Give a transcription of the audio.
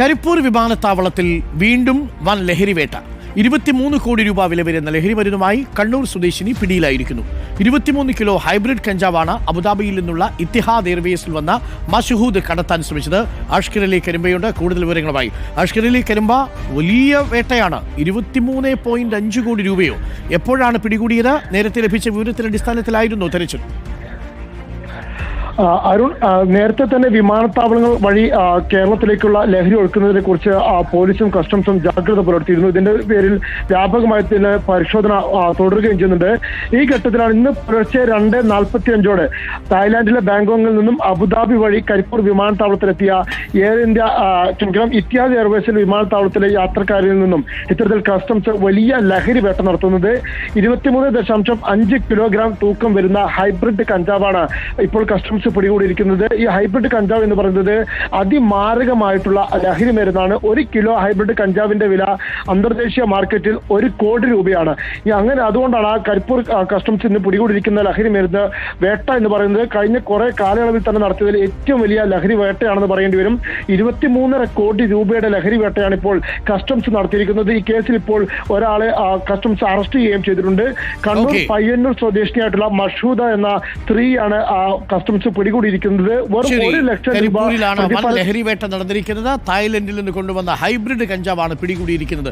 കരിപ്പൂർ വിമാനത്താവളത്തിൽ വീണ്ടും വൻ ലഹരിവേട്ട ഇരുപത്തിമൂന്ന് കോടി രൂപ വില വരുന്ന ലഹരി മരുന്നുമായി കണ്ണൂർ സ്വദേശിനി പിടിയിലായിരിക്കുന്നു. ഇരുപത്തിമൂന്ന് കിലോ ഹൈബ്രിഡ് കഞ്ചാവാണ് അബുദാബിയിൽ നിന്നുള്ള ഇത്തിഹാദ് എയർവേസിൽ വന്ന മഷഹൂദ് കടത്താൻ ശ്രമിച്ചത്. അഷ്കർ അലി കരിമ്പയുണ്ട്. കൂടുതൽ വിവരങ്ങളുമായി അഷ്കർ അലി കരിമ്പ വലിയ വേട്ടയാണ്. ഇരുപത്തിമൂന്ന് പോയിന്റ് അഞ്ച് കോടി രൂപയോ. എപ്പോഴാണ് പിടികൂടിയത്? നേരത്തെ ലഭിച്ച വിവരത്തിന്റെ അടിസ്ഥാനത്തിലായിരുന്നു തെരച്ചിൽ. അരുൺ നേരത്തെ തന്നെ വിമാനത്താവളങ്ങൾ വഴി കേരളത്തിലേക്കുള്ള ലഹരി ഒഴുക്കുന്നതിനെ കുറിച്ച് പോലീസും കസ്റ്റംസും ജാഗ്രത പുലർത്തിയിരുന്നു. ഇതിന്റെ പേരിൽ വ്യാപകമായി തന്നെ പരിശോധന തുടരുകയും ചെയ്യുന്നുണ്ട്. ഈ ഘട്ടത്തിലാണ് ഇന്ന് പുലർച്ചെ രണ്ട് നാൽപ്പത്തി അഞ്ചോടെ തായ്ലാന്റിലെ ബാങ്കോങ്ങിൽ നിന്നും അബുദാബി വഴി കരിപ്പൂർ വിമാനത്താവളത്തിലെത്തിയ എയർ ഇന്ത്യ ക്ഷമിക്കണം ഇത്യാദി എയർവേസിൽ വിമാനത്താവളത്തിലെ യാത്രക്കാരിൽ നിന്നും ഇത്തരത്തിൽ കസ്റ്റംസ് വലിയ ലഹരി വേട്ട നടത്തുന്നത്. ഇരുപത്തിമൂന്ന് ദശാംശം അഞ്ച് കിലോഗ്രാം തൂക്കം വരുന്ന ഹൈബ്രിഡ് കഞ്ചാവാണ് ഇപ്പോൾ കസ്റ്റംസ് പിടികൂടിയിരിക്കുന്നത് ഈ ഹൈബ്രിഡ് കഞ്ചാവ് എന്ന് പറയുന്നത് അതിമാരകമായിട്ടുള്ള ലഹരി മരുന്നാണ്. ഒരു കിലോ ഹൈബ്രിഡ് കഞ്ചാവിന്റെ വില അന്തർദേശീയ മാർക്കറ്റിൽ ഒരു കോടി രൂപയാണ്. ഈ അങ്ങനെ അതുകൊണ്ടാണ് ആ കരിപ്പൂർ കസ്റ്റംസ് ഇന്ന് പിടികൂടിയിരിക്കുന്ന ലഹരി മരുന്ന് വേട്ട എന്ന് പറയുന്നത് കഴിഞ്ഞ കുറെ കാലയളവിൽ തന്നെ നടത്തിയതിൽ ഏറ്റവും വലിയ ലഹരി വേട്ടയാണെന്ന് പറയേണ്ടി വരും. ഇരുപത്തിമൂന്നര കോടി രൂപയുടെ ലഹരി വേട്ടയാണ് ഇപ്പോൾ കസ്റ്റംസ് നടത്തിയിരിക്കുന്നത്. ഈ കേസിൽ ഇപ്പോൾ ഒരാളെ കസ്റ്റംസ് അറസ്റ്റ് ചെയ്യുകയും ചെയ്തിട്ടുണ്ട്. കണ്ണൂർ. പയ്യന്നൂർ സ്വദേശിനിയായിട്ടുള്ള മഷൂദ എന്ന സ്ത്രീയാണ് ആ കസ്റ്റംസ് പിടികൂടിയിരിക്കുന്നത് വെറും ഒരു ലക്ഷം രൂപ ലഹരി വേട്ട നടന്നിരിക്കുന്നത്. തായ്ലൻഡിൽ നിന്ന് കൊണ്ടുവന്ന ഹൈബ്രിഡ് കഞ്ചാവാണ് പിടികൂടിയിരിക്കുന്നത്.